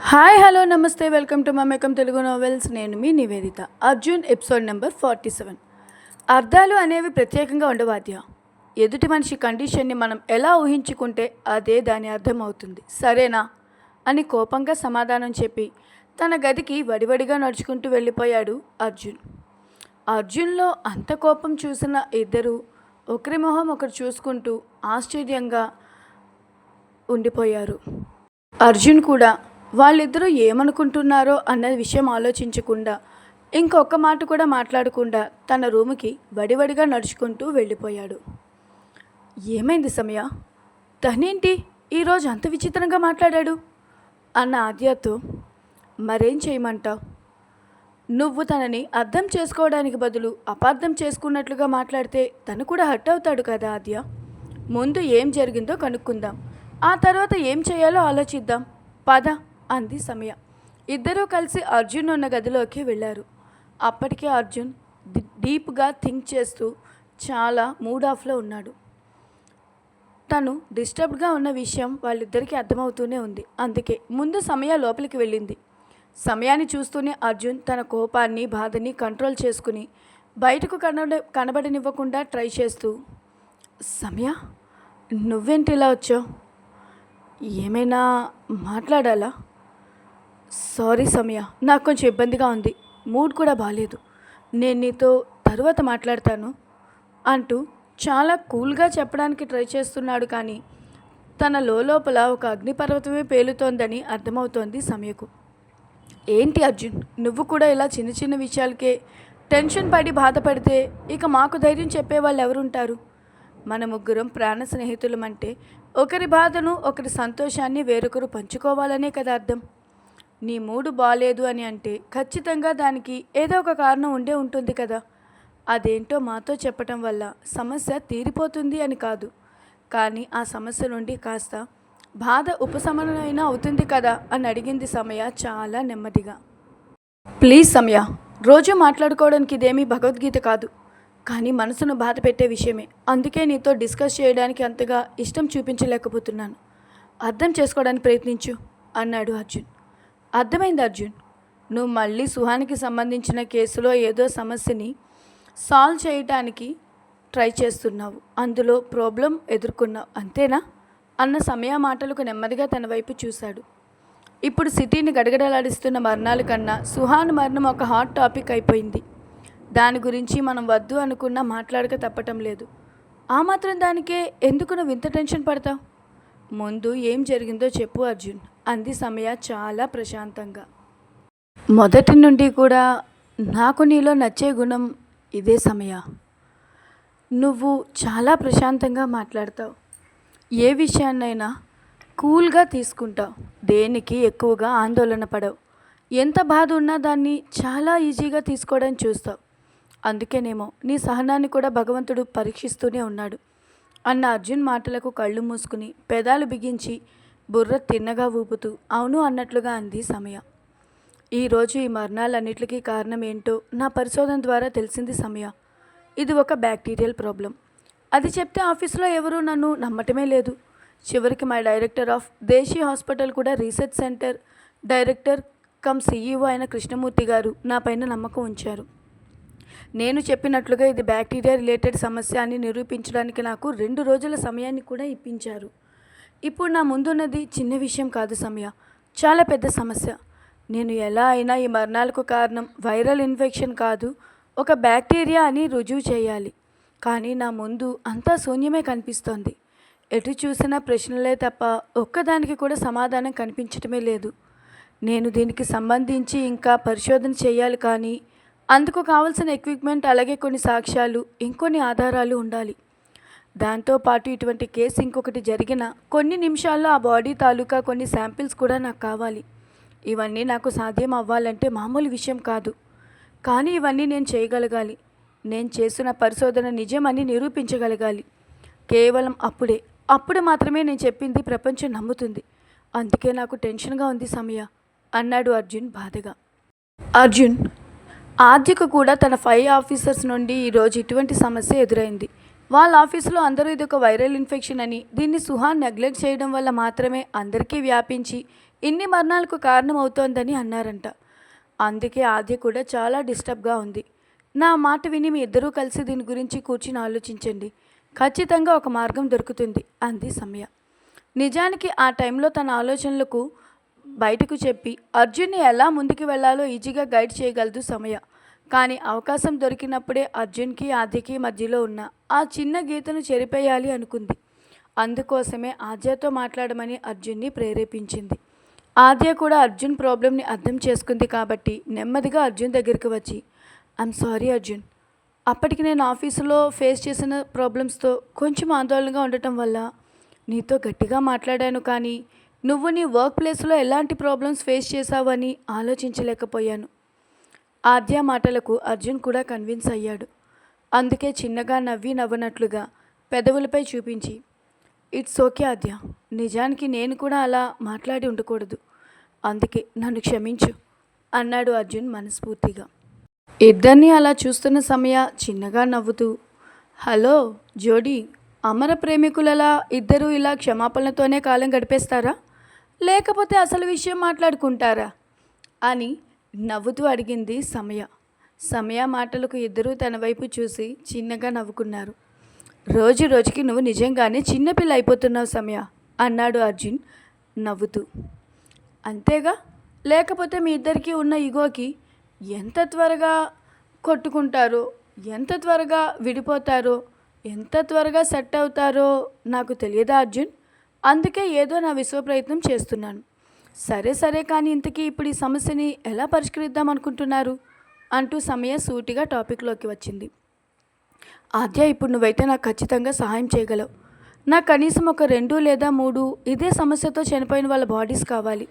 Hi hello namaste welcome to Mamekam Telugu novels నేను మీ Nivedita Arjun episode number forty seven అర్థాలు అనేవి ప్రత్యేకంగా ఉండవాద్య? ఎదుటి మనిషి కండిషన్ని మనం ఎలా ఊహించుకుంటే అదే దాని అర్థం అవుతుంది సరేనా? అని కోపంగా సమాధానం చెప్పి తన గదికి వడివడిగా నడుచుకుంటూ వెళ్ళిపోయాడు అర్జున్. అర్జున్లో అంత కోపం చూసిన ఇద్దరు ఒకరి మొహం ఒకరు చూసుకుంటూ ఆశ్చర్యంగా ఉండిపోయారు. అర్జున్ కూడా వాళ్ళిద్దరూ ఏమనుకుంటున్నారో అన్న విషయం ఆలోచించకుండా ఇంకొక మాట కూడా మాట్లాడకుండా తన రూముకి వడివడిగా నడుచుకుంటూ వెళ్ళిపోయాడు. ఏమైంది సమయ? తనేంటి ఈరోజు అంత విచిత్రంగా మాట్లాడాడు? అన్న ఆద్యతో మరేం చేయమంటావు? నువ్వు తనని అర్థం చేసుకోవడానికి బదులు అపార్థం చేసుకున్నట్లుగా మాట్లాడితే తను కూడా హర్ట్ అవుతాడు కదా ఆద్య? ముందు ఏం జరిగిందో కనుక్కుందాం. ఆ తర్వాత ఏం చేయాలో ఆలోచిద్దాం. పద. అంది సమయ. ఇద్దరూ కలిసి అర్జున్ ఉన్న గదిలోకి వెళ్ళారు. అప్పటికే అర్జున్ డీప్గా థింక్ చేస్తూ చాలా మూడ్ ఆఫ్లో ఉన్నాడు. తను డిస్టర్బ్డ్గా ఉన్న విషయం వాళ్ళిద్దరికీ అర్థమవుతూనే ఉంది. అందుకే ముందు సమయ లోపలికి వెళ్ళింది. సమయాన్ని చూస్తూనే అర్జున్ తన కోపాన్ని బాధని కంట్రోల్ చేసుకుని బయటకు కనబడ కనబడనివ్వకుండా ట్రై చేస్తూ సమయ నువ్వేంటి ఇలా వచ్చావు? ఏమైనా మాట్లాడాలా? సారీ సమయ నాకు కొంచెం ఇబ్బందిగా ఉంది. మూడ్ కూడా బాగాలేదు నేను నీతో తరువాత మాట్లాడతాను అంటూ చాలా కూల్గా చెప్పడానికి ట్రై చేస్తున్నాడు కానీ తన లోపల ఒక అగ్నిపర్వతమే పేలుతోందని అర్థమవుతోంది సమయకు. ఏంటి అర్జున్ నువ్వు కూడా ఇలా చిన్న చిన్న విషయాలకే టెన్షన్ పడి బాధపడితే ఇక మాకు ధైర్యం చెప్పేవాళ్ళు ఎవరుంటారు? మన ముగ్గురం ప్రాణ స్నేహితులమంటే ఒకరి బాధను ఒకరి సంతోషాన్ని వేరొకరు పంచుకోవాలనే కదా అర్థం. నీ మూడు బాలేదు అని అంటే ఖచ్చితంగా దానికి ఏదో ఒక కారణం ఉండే ఉంటుంది కదా. అదేంటో మాతో చెప్పటం వల్ల సమస్య తీరిపోతుంది అని కాదు. కానీ ఆ సమస్య నుండి కాస్త బాధ ఉపశమనమైనా అవుతుంది కదా అని అడిగింది సమయ చాలా నెమ్మదిగా. ప్లీజ్ సమయ రోజు మాట్లాడుకోవడానికి ఇదేమీ భగవద్గీత కాదు. కానీ మనసును బాధ పెట్టే విషయమే. అందుకే నీతో డిస్కస్ చేయడానికి అంతగా ఇష్టం చూపించలేకపోతున్నాను. అర్థం చేసుకోవడానికి ప్రయత్నించు అన్నాడు అర్జున్. అర్థమైంది అర్జున్. నువ్వు మళ్ళీ సుహానికి సంబంధించిన కేసులో ఏదో సమస్యని సాల్వ్ చేయటానికి ట్రై చేస్తున్నావు. అందులో ప్రాబ్లం ఎదుర్కొన్నావు అంతేనా? అన్న సమయ మాటలకు నెమ్మదిగా తన వైపు చూశాడు. ఇప్పుడు సిటీని గడగడలాడిస్తున్న మరణాల కన్నా సుహాన్ మరణం ఒక హాట్ టాపిక్ అయిపోయింది. దాని గురించి మనం వద్దు అనుకున్నా మాట్లాడక తప్పటం లేదు. ఆ మాత్రం దానికే ఎందుకు నువ్వు ఇంత టెన్షన్ పడతావు? ముందు ఏం జరిగిందో చెప్పు అర్జున్. అంది సమయ చాలా ప్రశాంతంగా. మొదటి నుండి కూడా నాకు నీలో నచ్చే గుణం ఇదే సమయ. నువ్వు చాలా ప్రశాంతంగా మాట్లాడతావు. ఏ విషయాన్నైనా కూల్గా తీసుకుంటావు. దేనికి ఎక్కువగా ఆందోళన పడవు. ఎంత బాధ ఉన్నా దాన్ని చాలా ఈజీగా తీసుకోవడం చూస్తావు. అందుకేనేమో నీ సహనాన్ని కూడా భగవంతుడు పరీక్షిస్తూనే ఉన్నాడు. అన్న అర్జున్ మాటలకు కళ్ళు మూసుకుని పెదాలు బిగించి బుర్ర తిన్నగా ఊపుతూ అవును అన్నట్లుగా అంది సమయ. ఈరోజు ఈ మరణాలన్నిటికీ కారణం ఏంటో నా పరిశోధన ద్వారా తెలిసింది సమయ. ఇది ఒక బ్యాక్టీరియల్ ప్రాబ్లం. అది చెప్తే ఆఫీస్లో ఎవరూ నన్ను నమ్మటమే లేదు. చివరికి మా డైరెక్టర్ ఆఫ్ దేశీ హాస్పిటల్ కూడా research centre director cum CEO అయిన కృష్ణమూర్తి గారు నా పైన నమ్మకం ఉంచారు. నేను చెప్పినట్లుగా ఇది బ్యాక్టీరియా రిలేటెడ్ సమస్య అని నిరూపించడానికి నాకు రెండు రోజుల సమయాన్ని కూడా ఇప్పించారు. ఇప్పుడు నా ముందున్నది చిన్న విషయం కాదు సమయ. చాలా పెద్ద సమస్య. నేను ఎలా అయినా ఈ మరణాలకు కారణం వైరల్ ఇన్ఫెక్షన్ కాదు ఒక బ్యాక్టీరియా అని రుజువు చేయాలి. కానీ నా ముందు అంతా శూన్యమే కనిపిస్తోంది. ఎటు చూసినా ప్రశ్నలే తప్ప ఒక్కదానికి కూడా సమాధానం కనిపించటమే లేదు. నేను దీనికి సంబంధించి ఇంకా పరిశోధన చేయాలి కానీ అందుకు కావలసిన ఎక్విప్మెంట్ అలాగే కొన్ని సాక్ష్యాలు ఇంకొన్ని ఆధారాలు ఉండాలి. దాంతోపాటు ఇటువంటి కేసు ఇంకొకటి జరిగిన కొన్ని నిమిషాల్లో ఆ బాడీ తాలూకా కొన్ని శాంపిల్స్ కూడా నాకు కావాలి. ఇవన్నీ నాకు సాధ్యం అవ్వాలంటే మామూలు విషయం కాదు. కానీ ఇవన్నీ నేను చేయగలగాలి. నేను చేసిన పరిశోధన నిజమని నిరూపించగలగాలి. కేవలం అప్పుడే. అప్పుడు మాత్రమే నేను చెప్పింది ప్రపంచం నమ్ముతుంది. అందుకే నాకు టెన్షన్గా ఉంది సమయ అన్నాడు అర్జున్ బాధగా. అర్జున్ ఆర్థిక కూడా తన ఫైవ్ ఆఫీసర్స్ నుండి ఈరోజు ఇటువంటి సమస్య ఎదురైంది. వాళ్ళ ఆఫీసులో అందరూ ఇది ఒక వైరల్ ఇన్ఫెక్షన్ అని. దీన్ని సుహాన్ నెగ్లెక్ట్ చేయడం వల్ల మాత్రమే అందరికీ వ్యాపించి ఇన్ని మరణాలకు కారణమవుతోందని అన్నారంట. అందుకే ఆద్య కూడా చాలా డిస్టర్బ్గా ఉంది. నా మాట విని మీ ఇద్దరూ కలిసి దీని గురించి కూర్చుని ఆలోచించండి. ఖచ్చితంగా ఒక మార్గం దొరుకుతుంది అంది సమయ. నిజానికి ఆ టైంలో తన ఆలోచనలకు బయటకు చెప్పి అర్జున్ని ఎలా ముందుకు వెళ్ళాలో ఈజీగా గైడ్ చేయగలదు సమయ. కానీ అవకాశం దొరికినప్పుడే అర్జున్కి ఆద్యకి మధ్యలో ఉన్న ఆ చిన్న గీతను చెరిపేయాలి అనుకుంది. అందుకోసమే ఆద్యతో మాట్లాడమని అర్జున్ని ప్రేరేపించింది. ఆద్య కూడా అర్జున్ ప్రాబ్లమ్ని అర్థం చేసుకుంది కాబట్టి నెమ్మదిగా అర్జున్ దగ్గరికి వచ్చి ఐఎమ్ సారీ అర్జున్. అప్పటికి నేను ఆఫీసులో ఫేస్ చేసిన ప్రాబ్లమ్స్తో కొంచెం ఆందోళనగా ఉండటం వల్ల నీతో గట్టిగా మాట్లాడాను కానీ నువ్వు నీ వర్క్ ప్లేస్లో ఎలాంటి ప్రాబ్లమ్స్ ఫేస్ చేశావని ఆలోచించలేకపోయాను. ఆద్య మాటలకు అర్జున్ కూడా కన్విన్స్ అయ్యాడు. అందుకే చిన్నగా నవ్వి నవ్వనట్లుగా పెదవులపై చూపించి ఇట్స్ ఓకే ఆద్య. నిజానికి నేను కూడా అలా మాట్లాడి ఉండకూడదు. అందుకే నన్ను క్షమించు అన్నాడు అర్జున్ మనస్ఫూర్తిగా. ఇద్దరిని అలా చూస్తున్న సమయ చిన్నగా నవ్వుతూ హలో జోడీ అమర ప్రేమికులలా ఇద్దరూ ఇలా క్షమాపణలతోనే కాలం గడిపేస్తారా? లేకపోతే అసలు విషయం మాట్లాడుకుంటారా? అని నవ్వుతూ అడిగింది సమయ. సమయ మాటలకు ఇద్దరూ తన వైపు చూసి చిన్నగా నవ్వుకున్నారు. రోజు రోజుకి నువ్వు నిజంగానే చిన్నపిల్ల అయిపోతున్నావు సమయ అన్నాడు అర్జున్ నవ్వుతూ. అంతేగా? లేకపోతే మీ ఇద్దరికీ ఉన్న ఇగోకి ఎంత త్వరగా కొట్టుకుంటారో ఎంత త్వరగా విడిపోతారో ఎంత త్వరగా సెట్ అవుతారో నాకు తెలియదా అర్జున్? అందుకే ఏదో నా విశ్వ ప్రయత్నం చేస్తున్నాను. సరే సరే కానీ ఇంతకీ ఇప్పుడు ఈ సమస్యని ఎలా పరిష్కరిద్దాం అనుకుంటున్నారు? అంటూ సమయ సూటిగా టాపిక్లోకి వచ్చింది. ఆద్య ఇప్పుడు నువ్వైతే నాకు ఖచ్చితంగా సహాయం చేయగలవు. నాకు కనీసం ఒక రెండు లేదా మూడు ఇదే సమస్యతో చనిపోయిన వాళ్ళ బాడీస్ కావాలి.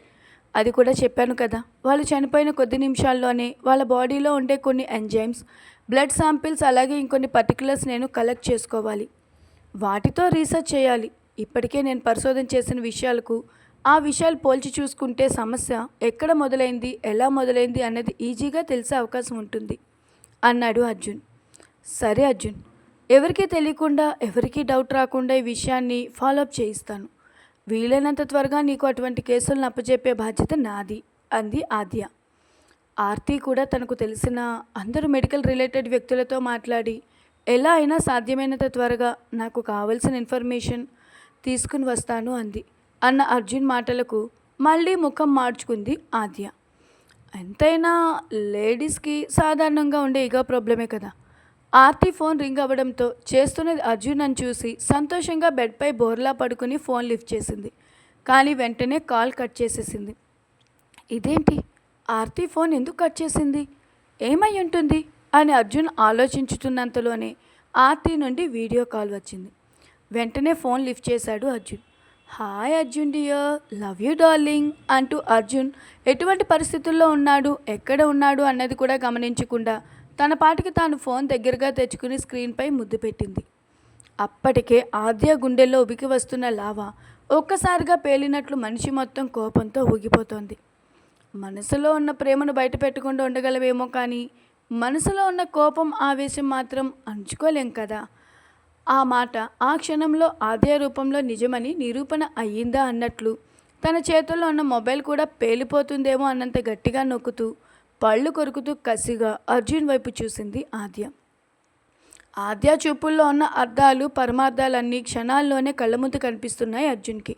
అది కూడా చెప్పాను కదా. వాళ్ళు చనిపోయిన కొద్ది నిమిషాల్లోనే వాళ్ళ బాడీలో ఉండే కొన్ని ఎంజైమ్స్ బ్లడ్ శాంపిల్స్ అలాగే ఇంకొన్ని పర్టికులర్స్ నేను కలెక్ట్ చేసుకోవాలి. వాటితో రీసెర్చ్ చేయాలి. ఇప్పటికే నేను పరిశోధన చేసిన విషయాలకు ఆ విషయాలు పోల్చి చూసుకుంటే సమస్య ఎక్కడ మొదలైంది ఎలా మొదలైంది అన్నది ఈజీగా తెలిసే అవకాశం ఉంటుంది అన్నాడు అర్జున్. సరే అర్జున్ ఎవరికీ తెలియకుండా ఎవరికీ డౌట్ రాకుండా ఈ విషయాన్ని ఫాలోఅప్ చేయిస్తాను. వీలైనంత త్వరగా నీకు అటువంటి కేసులను అప్పచెప్పే బాధ్యత నాది అంది ఆద్య. ఆర్తి కూడా తనకు తెలిసిన అందరూ మెడికల్ రిలేటెడ్ వ్యక్తులతో మాట్లాడి ఎలా అయినా సాధ్యమైనంత త్వరగా నాకు కావలసిన ఇన్ఫర్మేషన్ తీసుకుని వస్తాను అంది. అన్న అర్జున్ మాటలకు మళ్ళీ ముఖం మార్చుకుంది ఆద్య. ఎంతైనా లేడీస్కి సాధారణంగా ఉండే ఇగో ప్రాబ్లమే కదా. ఆర్తి ఫోన్ రింగ్ అవ్వడంతో చేస్తున్నది అర్జున్ అని చూసి సంతోషంగా బెడ్పై బోర్లా పడుకుని ఫోన్ లిఫ్ట్ చేసింది. కానీ వెంటనే కాల్ కట్ చేసేసింది. ఇదేంటి? ఆర్తి ఫోన్ ఎందుకు కట్ చేసింది? ఏమై ఉంటుంది? అని అర్జున్ ఆలోచించుతున్నంతలోనే ఆర్తి నుండి వీడియో కాల్ వచ్చింది. వెంటనే ఫోన్ లిఫ్ట్ చేశాడు Arjun. Hi Arjun dear love you darling అంటూ అర్జున్ ఎటువంటి పరిస్థితుల్లో ఉన్నాడు ఎక్కడ ఉన్నాడు అన్నది కూడా గమనించకుండా తన పాటికి తాను ఫోన్ దగ్గరగా తెచ్చుకుని స్క్రీన్పై ముద్దు పెట్టింది. అప్పటికే ఆద్య గుండెల్లో ఉబికి వస్తున్న లావా ఒక్కసారిగా పేలినట్లు మనిషి మొత్తం కోపంతో ఊగిపోతోంది. మనసులో ఉన్న ప్రేమను బయట పెట్టకుండా ఉండగలవేమో కానీ మనసులో ఉన్న కోపం ఆవేశం మాత్రం అంచుకోలేం కదా. ఆ మాట ఆ క్షణంలో ఆద్య రూపంలో నిజమని నిరూపణ అయ్యిందా అన్నట్లు. తన చేతుల్లో ఉన్న మొబైల్ కూడా పేలిపోతుందేమో అన్నంత గట్టిగా నొక్కుతూ పళ్ళు కొరుకుతూ కసిగా అర్జున్ వైపు చూసింది ఆద్య. ఆద్య చూపుల్లో ఉన్న అర్థాలు పరమార్థాలన్నీ క్షణాల్లోనే కళ్ళ ముందు కనిపిస్తున్నాయి అర్జున్కి.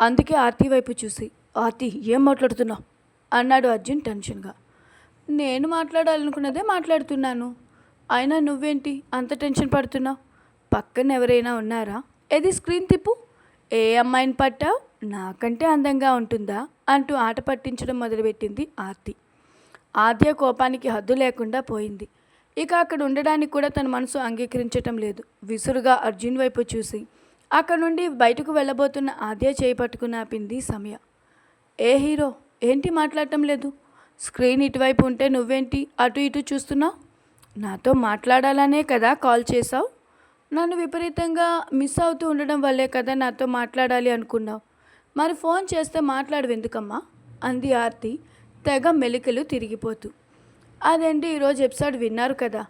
అందుకే ఆర్తి వైపు చూసి ఆర్తి ఏం మాట్లాడుతున్నావు? అన్నాడు అర్జున్ టెన్షన్గా. నేను మాట్లాడాలనుకున్నదే మాట్లాడుతున్నాను. అయినా నువ్వేంటి అంత టెన్షన్ పడుతున్నావు? పక్కన ఎవరైనా ఉన్నారా? ఏది స్క్రీన్ తిప్పు? ఏ అమ్మాయిని పట్టావు? నాకంటే అందంగా ఉంటుందా? అంటూ ఆట పట్టించడం మొదలుపెట్టింది ఆర్తి. ఆద్య కోపానికి హద్దు లేకుండా పోయింది. ఇక అక్కడ ఉండడానికి కూడా తన మనసు అంగీకరించటం లేదు. విసురుగా అర్జున్ వైపు చూసి అక్కడ నుండి బయటకు వెళ్ళబోతున్న ఆద్య చేయి పట్టుకుని ఆపింది సమయ. ఏ హీరో? ఏంటి మాట్లాడటం లేదు? స్క్రీన్ ఇటువైపు ఉంటే నువ్వేంటి? అటు ఇటు చూస్తున్నావు? నాతో మాట్లాడాలనే కదా కాల్ చేసావు నన్ను విపరీతంగా మిస్ అవుతూ ఉండడం వల్లే కదా నాతో మాట్లాడాలి అనుకున్నావు. మరి ఫోన్ చేస్తే మాట్లాడు ఎందుకమ్మా అంది ఆర్తి తెగ మెలికలు తిరిగిపోతూ. అదేంటి ఈరోజు ఎపిసోడ్ విన్నారు కదా.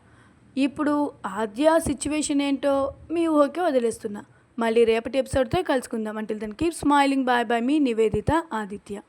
ఇప్పుడు ఆద్య సిచ్యువేషన్ ఏంటో మీ ఊహకే వదిలేస్తున్నా. మళ్ళీ రేపటి ఎపిసోడ్తో కలుసుకుందాం. అంటే దాన్ని కీప్ స్మైలింగ్ బాయ్ బాయ్ మీ నివేదిత ఆదిత్య.